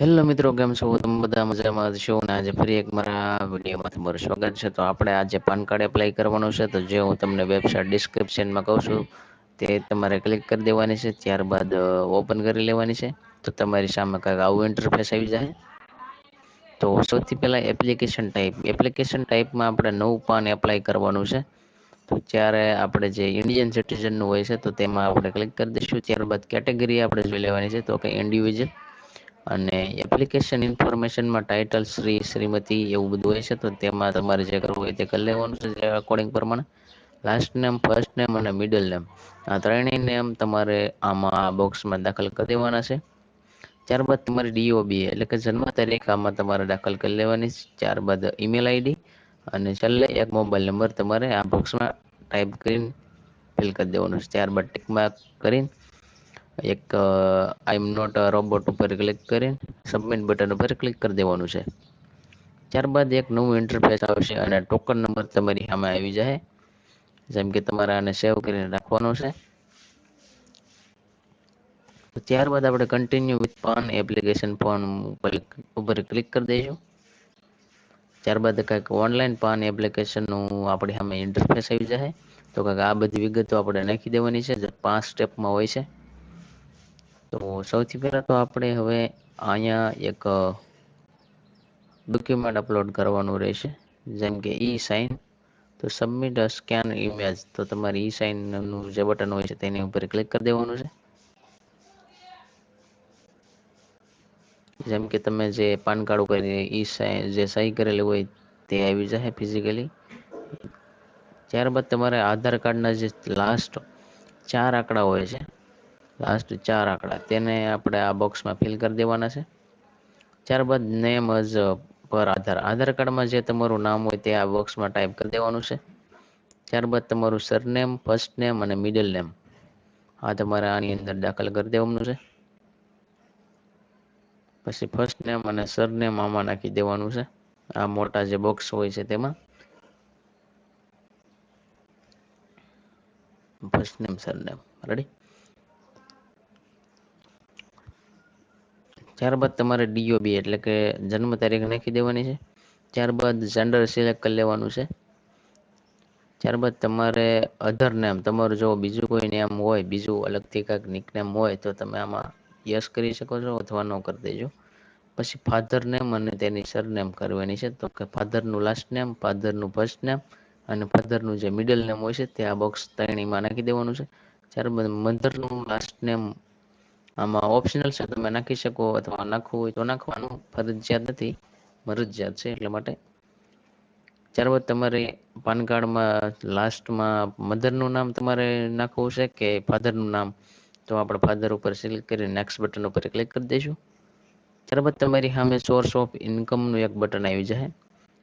Hello મિત્રો, કેમ છો? તમે બધા મજામાં છો અને આજે ફરી એક મારા વિડીયોમાં તમારું સ્વાગત છે. તો આપણે આજે પાન કાર્ડ એપ્લાય કરવાનું છે. તો જે હું તમને વેબસાઇટ ડિસ્ક્રિપ્શનમાં કહું છું, તે તમારે ક્લિક કરી દેવાની છે. ત્યારબાદ ઓપન કરી લેવાની છે. તો તમારી સામે કંઈક આવું ઇન્ટરફેસ આવી જાય. તો સૌથી પહેલાં એપ્લિકેશન ટાઈપ એપ્લિકેશન ટાઈપમાં આપણે નવું પાન એપ્લાય કરવાનું છે. તો ત્યારે આપણે જે ઇન્ડિયન સિટીઝનનું હોય છે, તો તેમાં આપણે ક્લિક કરી દઈશું. ત્યારબાદ કેટેગરી આપણે જોઈ લેવાની છે. તો કે ઇન્ડિવિજ્યુઅલ અને એપ્લિકેશન ઇન્ફોર્મેશનમાં ટાઇટલ શ્રી, શ્રીમતી એવું બધું હોય છે, તો તેમાં તમારે જે કરવું હોય તે કરી લેવાનું છે અકોર્ડિંગ પ્રમાણે. લાસ્ટ નેમ ફર્સ્ટ નેમ અને મિડલ નેમ આ ત્રણેય નેમ તમારે આમાં આ બોક્સમાં દાખલ કરી દેવાના છે. ત્યારબાદ તમારી ડીઓબી એટલે કે જન્મ તારીખ આમાં તમારે દાખલ કરી લેવાની છે. ત્યારબાદ ઈમેલ આઈડી અને છેલ્લે એક મોબાઈલ નંબર તમારે આ બોક્સમાં ટાઈપ કરીને ફિલ કરી દેવાનું છે. ત્યારબાદ ટિક માર્ક કરીને એક આઈ એમ નોટ રોબોટ ઉપર ક્લિક કરી સબમિટ બટન ઉપર ક્લિક કરી દેવાનું છે. ત્યારબાદ એક નવું ઇન્ટરફેસ આવશે અને ટોકન નંબર તમારી સામે આવી જાય. જેમ કે તમારે આને સેવ કરીને રાખવાનો છે. ત્યારબાદ આપણે કન્ટિન્યુ વિથ પાન એપ્લિકેશન પણ ઉપર ક્લિક કરી દઈશું. ત્યારબાદ કંઈક ઓનલાઈન પાન એપ્લિકેશનનું આપણી સામે ઇન્ટરફેસ આવી જાય. તો કંઈક આ બધી વિગતો આપણે નાખી દેવાની છે, જે પાંચ સ્ટેપમાં હોય છે. તો સૌથી પહેલાં તો આપણે હવે અહીંયા એક ડોક્યુમેન્ટ અપલોડ કરવાનું રહેશે. જેમ કે ઈ સાઇન તો સબમિટ સ્કેન ઇમેજ તો તમારે ઈ સાઇનનું જે બટન હોય છે તેની ઉપર ક્લિક કરી દેવાનું છે. જેમ કે તમે જે પાન કાર્ડ ઉપર ઈ જે સહી કરેલી હોય તે આવી જશે ફિઝિકલી ત્યારબાદ તમારે આધાર કાર્ડના જે લાસ્ટ ચાર આંકડા હોય છે લાસ્ટ ચાર આંકડા. તેને આપણે આ બોક્સમાં ફિલ કરી દેવાના છે. ત્યારબાદ નેમ અઝ પર આધાર. આધાર કાર્ડમાં જે તમારું નામ હોય તે આ બોક્સમાં ટાઈપ કરી દેવાનું છે. ત્યારબાદ તમારું સરનેમ ફર્સ્ટ નેમ અને મિડલ નેમ આ તમારે આની અંદર દાખલ કરી દેવાનું છે. પછી ફર્સ્ટ નેમ અને સરનેમ આમાં નાખી દેવાનું છે. આ મોટા જે બોક્સ હોય છે તેમાં. ફર્સ્ટ નેમ સરનેમ રેડી ત્યારબાદ તમારે ડીઓબી એટલે કે જન્મ તારીખ નાખી દેવાની છે. ત્યારબાદ જેન્ડર સિલેક્ટ કરી લેવાનું છે. ત્યારબાદ તમારે અધર નેમ તમારું જો બીજું કોઈ નેમ હોય, બીજું અલગથી કાંઈક નિકનેમ હોય તો તમે આમાં યસ કરી શકો છો અથવા નો કરી દેજો. પછી ફાધર નેમ અને તેની સરનેમ કરવાની છે. તો કે ફાધરનું લાસ્ટ નેમ ફાધરનું ફર્સ્ટ નેમ અને ફાધરનું જે મિડલ નેમ હોય છે તે આ બોક્સ ત્રણેયમાં નાખી દેવાનું છે. ત્યારબાદ મધરનું લાસ્ટ નેમ આમાં ઓપ્શનલ છે, તમે નાખી શકો અથવા નાખવું હોય તો નાખવાનું. ફરજિયાત નથી, મરજિયાત છે એટલા માટે. ત્યારબાદ તમારે પાન કાર્ડમાં લાસ્ટમાં મધરનું નામ તમારે નાખવું છે કે ફાધરનું નામ? તો આપણે ફાધર ઉપર સિલેક્ટ કરી નેક્સ્ટ બટન ઉપર ક્લિક કરી દઈશું. ત્યારબાદ તમારી સામે સોર્સ ઓફ ઇન્કમનું એક બટન આવી જાય.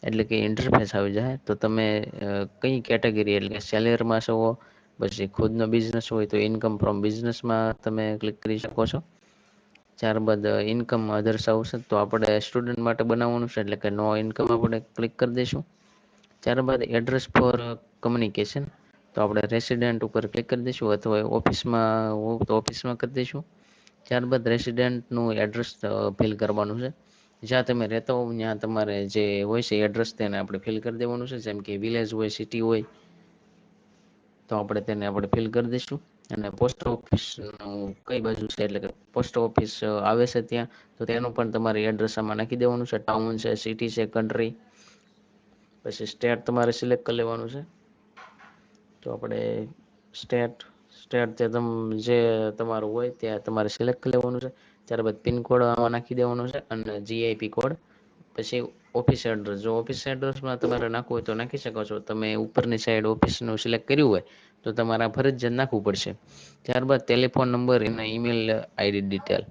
એટલે કે ઇન્ટરફેસ આવી જાય. તો તમે કઈ કેટેગરી એટલે કે સેલેરમાં છો પછી ખુદનો બિઝનેસ હોય તો ઇન્કમ ફ્રોમ બિઝનેસમાં તમે ક્લિક કરી શકો છો. ત્યારબાદ ઇન્કમ અધર્સ આવશે તો આપણે સ્ટુડન્ટ માટે બનાવવાનું છે એટલે કે નો ઇન્કમ આપણે ક્લિક કરી દઈશું. ત્યારબાદ એડ્રેસ ફોર કમ્યુનિકેશન તો આપણે રેસિડેન્ટ ઉપર ક્લિક કરી દઈશું અથવા ઓફિસમાં હોય તો ઓફિસમાં કરી દઈશું. ત્યારબાદ રેસિડેન્ટનું એડ્રેસ ફિલ કરવાનું છે. જ્યાં તમે રહેતા હો ત્યાં તમારે જે હોય છે એડ્રેસ તેને આપણે ફિલ કરી દેવાનું છે. જેમ કે વિલેજ હોય સિટી હોય તો આપણે તેને આપણે ફિલ કરી દઈશું. અને પોસ્ટ ઓફિસ કઈ બાજુ છે? એટલે કે પોસ્ટ ઓફિસ આવે છે ત્યાં, તો તેનું પણ તમારે એડ્રેસ આમાં નાખી દેવાનું છે. ટાઉન છે સિટી છે કન્ટ્રી પછી સ્ટેટ તમારે સિલેક્ટ કરી લેવાનું છે. તો આપણે સ્ટેટ સ્ટેટ તે તમ, જે તમારું હોય ત્યાં તમારે સિલેક્ટ કરી લેવાનું છે. ત્યારબાદ પિનકોડ આમાં નાખી દેવાનો છે અને જીઆઈપી કોડ પછી ઓફિસ એડ્રેસ જો ઓફિસ એડ્રેસમાં તમારે નાખવું હોય તો નાખી શકો છો. તમે ઉપરની સાઈડ ઓફિસનું સિલેક્ટ કર્યું હોય તો તમારે ફરજિયાત નાખવું પડશે. ત્યારબાદ ટેલિફોન નંબર અને ઈમેલ આઈડી ડિટેલ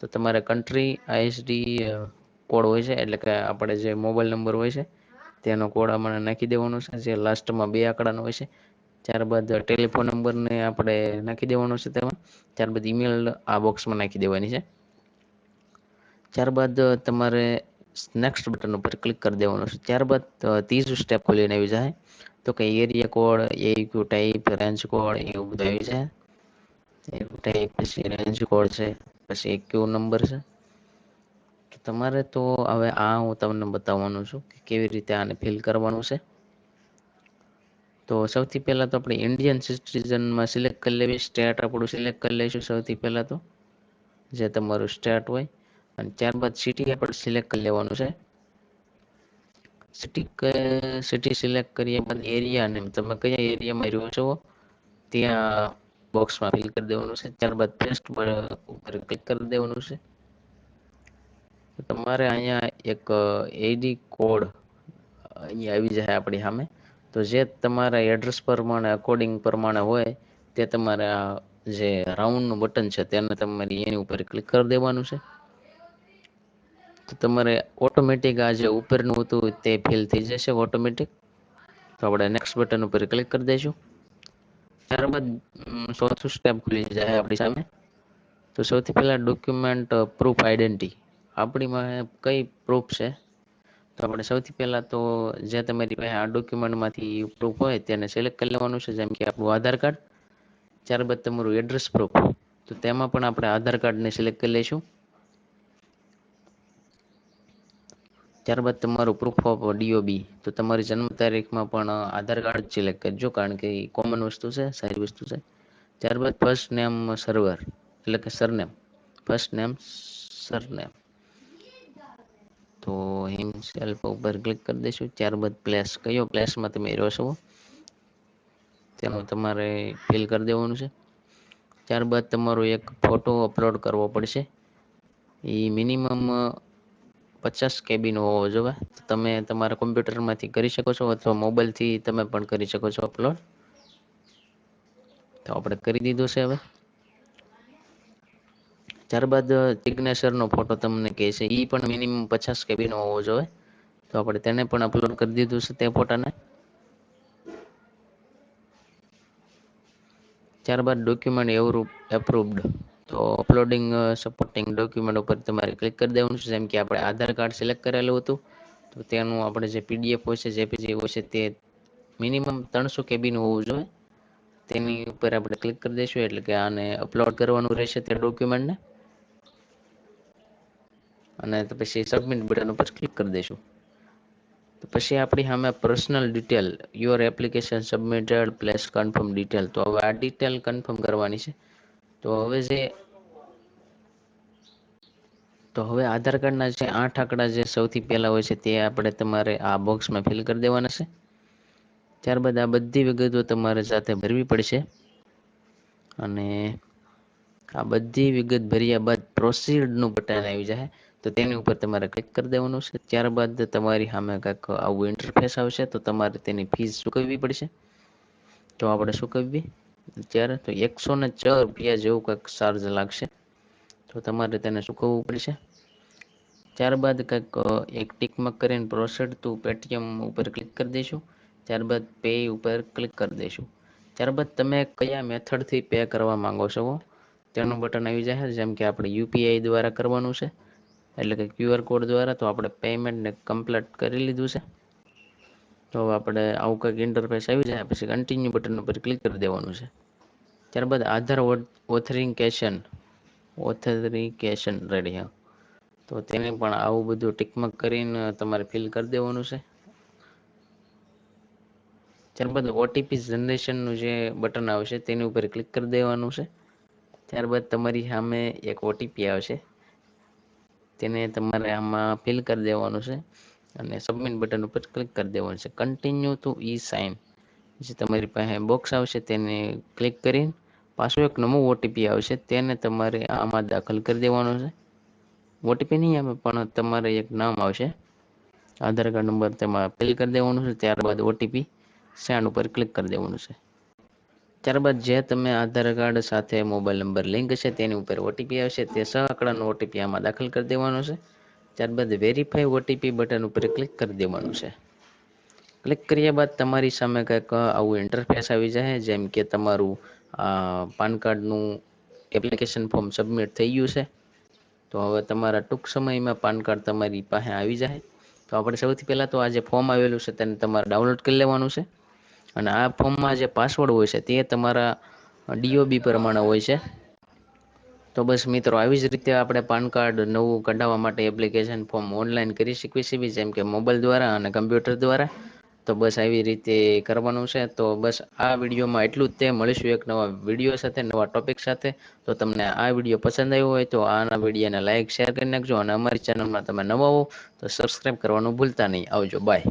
તો તમારે કન્ટ્રી આઈએસડી કોડ હોય છે, એટલે કે આપણે જે મોબાઈલ નંબર હોય છે, તેનો કોડ આમાં નાખી દેવાનો છે. જે લાસ્ટમાં બે આંકડાનો હોય છે, ત્યારબાદ ટેલિફોન નંબરને આપણે નાખી દેવાનો છે તેમાં. ત્યારબાદ ઈમેલ આ બોક્સમાં નાખી દેવાની છે. ત્યારબાદ તમારે નેક્સ્ટ બટન ઉપર ક્લિક કરી દેવાનું છે. ત્યારબાદ ત્રીજું સ્ટેપ ખોલીને આવી જાય. તો કે area code AO type range code એવું બધું આવી જાય. એક્યુ ટાઈપ પછી રેન્જ કોડ છે, પછી એક્યુ નંબર છે. તમારે તો હવે આ હું તમને બતાવવાનું છું કે કેવી રીતે આને ફિલ કરવાનું છે. તો સૌથી પહેલાં તો આપણે ઇન્ડિયન સિટીઝનમાં સિલેક્ટ કરી લેવી. સ્ટેટ આપણું સિલેક્ટ કરી લઈશું સૌથી પહેલાં તો. જે તમારું સ્ટેટ હોય. અને ત્યારબાદ સિટી આપણે સિલેક્ટ કરી લેવાનું છે. સિટી સિટી સિલેક્ટ કર્યા બાદ એરિયા નેમ તમે કયા એરિયામાં રહ્યો છો, ત્યાં બોક્સમાં ફિલ કરી દેવાનું છે. ત્યારબાદ પેસ્ટ ઉપર ક્લિક કરી દેવાનું છે. તમારે અહીંયા એક એડી કોડ અહીંયા આવી જાય આપણી સામે. તો જે તમારા એડ્રેસ પ્રમાણે અકોર્ડિંગ પ્રમાણે હોય, તે તમારા જે રાઉન્ડનું બટન છે, તેને તમારી એની ઉપર ક્લિક કરી દેવાનું છે. તો તમારે ઓટોમેટિક આ જે ઉપરનું હતું તે ફિલ થઈ જશે ઓટોમેટિક તો આપણે નેક્સ્ટ બટન ઉપર ક્લિક કરી દઈશું. ત્યારબાદ ચોથું સ્ટેપ ખુલી જાય આપણી સામે. તો સૌથી પહેલાં ડોક્યુમેન્ટ પ્રૂફ આઈડેન્ટિટી આપણીમાં કઈ પ્રૂફ છે? તો આપણે સૌથી પહેલાં તો જે તમારી પાસે આ ડોક્યુમેન્ટમાંથી પ્રૂફ હોય તેને સિલેક્ટ કરી લેવાનું છે, જેમ કે આપણું આધાર કાર્ડ. ત્યારબાદ તમારું એડ્રેસ પ્રૂફ તો તેમાં પણ આપણે આધાર કાર્ડને સિલેક્ટ કરી લઈશું. ત્યારબાદ તમારું પ્રૂફ ઓફ ડીઓબી તો તમારી જન્મ તારીખમાં પણ આધાર કાર્ડ સિલેક્ટ કરજો, કારણ કે એ કોમન વસ્તુ છે, સારી વસ્તુ છે. ત્યારબાદ ફર્સ્ટ નેમ સર્વર એટલે કે સરનેમ ફર્સ્ટ નેમ સરનેમ તો હિમસેલ્ફ ઉપર ક્લિક કરી દઈશું. ત્યારબાદ પ્લેસ કયો પ્લેસમાં તમે રહ્યો છો? તેનું તમારે ફિલ કરી દેવાનું છે. ત્યારબાદ તમારો એક ફોટો અપલોડ કરવો પડશે. એ મિનિમમ પચાસ કેબિન હોવો જોઈએ. તમે તમારા કોમ્પ્યુટરમાંથી કરી શકો છો અથવા મોબાઈલથી તમે પણ કરી શકો છો અપલોડ. તો આપણે કરી દીધું છે હવે. ત્યારબાદ સિગ્નેચરનો ફોટો તમને કહે છે. એ પણ મિનિમમ પચાસ કેબીનો હોવો જોઈએ. તો આપણે તેને પણ અપલોડ કરી દીધું છે તે ફોટાને. ત્યારબાદ ડોક્યુમેન્ટ એવરૂ એપ્રુવડ. તો અપલોડિંગ સપોર્ટિંગ ડોક્યુમેન્ટ ઉપર તમારે ક્લિક કરી દેવાનું છે. જેમ કે આપણે આધાર કાર્ડ સિલેક્ટ કરેલું હતું, તો તેનું આપણે જે પીડીએફ હોય છે જેપીજી હોય છે તે મિનિમમ ત્રણસો કેબીનું હોવું જોઈએ. તેની ઉપર આપણે ક્લિક કરી દઈશું, એટલે કે આને અપલોડ કરવાનું રહેશે તે ડોક્યુમેન્ટને અને પછી સબમિટ બટન ઉપર ક્લિક કરી દઈશું. તો પછી આપણી સામે personal detail your application submitted please confirm detail તો હવે આ ડિટેલ કન્ફર્મ કરવાની છે. તો હવે જે તો હવે આધાર કાર્ડના જે આઠ આંકડા જે સૌથી પહેલા હોય છે તે આપણે તમારે આ બોક્સમાં ફિલ કરી દેવાના છે. ત્યારબાદ આ બધી વિગતો તમારે સાથે ભરવી પડશે. અને આ બધી વિગત ભર્યા બાદ પ્રોસીડનું બટન આવી જાય તો તેની ઉપર તમારે ક્લિક કરી દેવાનું છે. ત્યારબાદ તમારી સામે કંઈક આવું ઇન્ટરફેસ આવશે તો તમારે તેની ફીસ ચૂકવવી પડશે. તો આપણે ચૂકવવી ત્યારે તો એકસો ને છ રૂપિયા જેવું કંઈક ચાર્જ લાગશે. તો તમારે તેને ચૂકવવું પડશે? ત્યારબાદ કંઈક એક ટીકમાં કરીને પ્રોસેડ ટુ પેટીએમ ઉપર ક્લિક કરી દઈશું. ત્યારબાદ પે ઉપર ક્લિક કરી દઈશું. ત્યારબાદ તમે કયા મેથડથી પે કરવા માંગો છો તેનું બટન આવી જશે જેમ કે આપણે યુપીઆઈ દ્વારા કરવાનું છે. એટલે કે ક્યુઆર કોડ દ્વારા તો આપણે પેમેન્ટને કમ્પ્લીટ કરી લીધું છે. તો આપણે આવું કંઈક ઇન્ટરફેસ આવી જાય, પછી કન્ટિન્યુ બટન ઉપર ક્લિક કરી દેવાનું છે. ત્યારબાદ આધાર ઓથરિકેશન ઓથરિકેશન રેડી હા. તો તેને પણ આવું બધું ટિકમક કરીને તમારે ફિલ કરી દેવાનું છે. ત્યારબાદ ઓટીપી જનરેશનનું જે બટન આવશે તેની ઉપર ક્લિક કરી દેવાનું છે. ત્યારબાદ તમારી સામે એક ઓટીપી આવશે. તેને તમારે આમાં ફિલ કરી દેવાનું છે. અને સબમિટ બટન ઉપર ક્લિક કરી દેવાનું છે. કન્ટિન્યુ ટુ ઈ સાઇન જે તમારી પાસે બોક્સ આવશે તેને ક્લિક કરીને પાછો એક નવો ઓટીપી આવશે તેને તમારે આમાં દાખલ કરી દેવાનો છે. ઓટીપી નહીં આવે, પણ તમારે એક નામ આવશે. આધાર કાર્ડ નંબર તેમાં ફિલ કરી દેવાનું છે. ત્યારબાદ ઓટીપી સેન્ડ ઉપર ક્લિક કરી દેવાનું છે. ત્યારબાદ જે તમે આધાર કાર્ડ સાથે મોબાઈલ નંબર લિંક છે, તેની ઉપર ઓટીપી આવશે. તે સહ આંકડાનો ઓટીપી આમાં દાખલ કરી દેવાનો છે. ત્યારબાદ વેરીફાઈ ઓટીપી બટન ઉપર ક્લિક કરી દેવાનું છે. ક્લિક કર્યા બાદ તમારી સામે કંઈક આવું ઇન્ટરફેસ આવી જાય, જેમ કે તમારું પાન કાર્ડનું એપ્લિકેશન ફોર્મ સબમિટ થઈ ગયું છે. તો હવે તમારા ટૂંક સમયમાં પાન કાર્ડ તમારી પાસે આવી જાય. તો આપણે સૌથી પહેલાં તો આ જે ફોર્મ આવેલું છે તેને તમારે ડાઉનલોડ કરી લેવાનું છે. અને આ ફોર્મમાં જે પાસવર્ડ હોય છે તે તમારા ડીઓબી પ્રમાણે હોય છે. તો બસ મિત્રો, આવી જ રીતે આપણે પાન કાર્ડ નવું કઢાવવા માટે એપ્લિકેશન ફોર્મ ઓનલાઈન કરી શકીએ છીએ જેમ કે મોબાઈલ દ્વારા અને કમ્પ્યુટર દ્વારા. તો બસ આવી રીતે કરવાનું છે. તો બસ આ વિડીયોમાં એટલું જ તે. મળીશું એક નવા વીડિયો સાથે, નવા ટોપિક સાથે. તો તમને આ વીડિયો પસંદ આવ્યો હોય તો આના વિડીયોને લાઇક શેર કરી નાખજો અને અમારી ચેનલમાં તમે નવા હો તો સબસ્ક્રાઈબ કરવાનું ભૂલતા નહીં. આવજો બાય